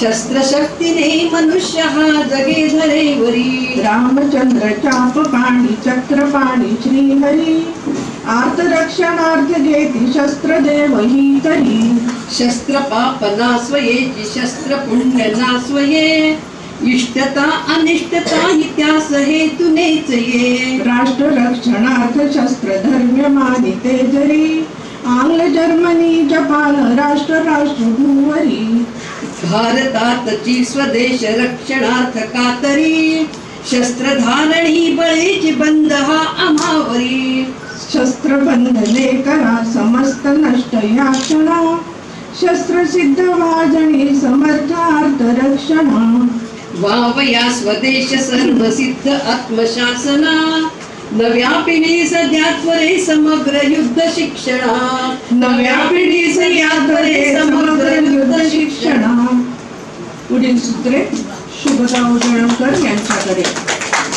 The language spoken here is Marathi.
शस्त्रशक्तीने मनुष्य हा जगे धरेवरी रामचंद्र चाप पाणी चक्र पाणी श्रीहरी। आर्तरक्षणार्थ घेती शस्त्र देव ही तरी। शस्त्र पाप नास्वयेची शस्त्र पुण्य नास्वये इष्टता अनिष्टता हि त्यास हेतुनेच ये। राष्ट्र रक्षणार्थ शस्त्र धर्म मानिते जरी। आंग्ल जर्मनी जपान राष्ट्र राष्ट्र भूवरी भारतातची स्वदेश रक्षणार्थ कातरी. शस्त्र धारणी बळीची बंद हा आम्हावरी शस्त्र बंधने करा समस्त नष्ट या क्षणा. शस्त्र सिद्ध वाजणी समर्थार्थ रक्षणा. वावया स्वदेश सर्व सिद्ध आत्मशासना. नव्या पिढीस द्या समग्र युद्ध शिक्षणा. नव्या पिढीस याद्वारे समग्र युद्ध शिक्षणा. पुढील सूत्रे शुभराव जळमकर यांच्याकडे.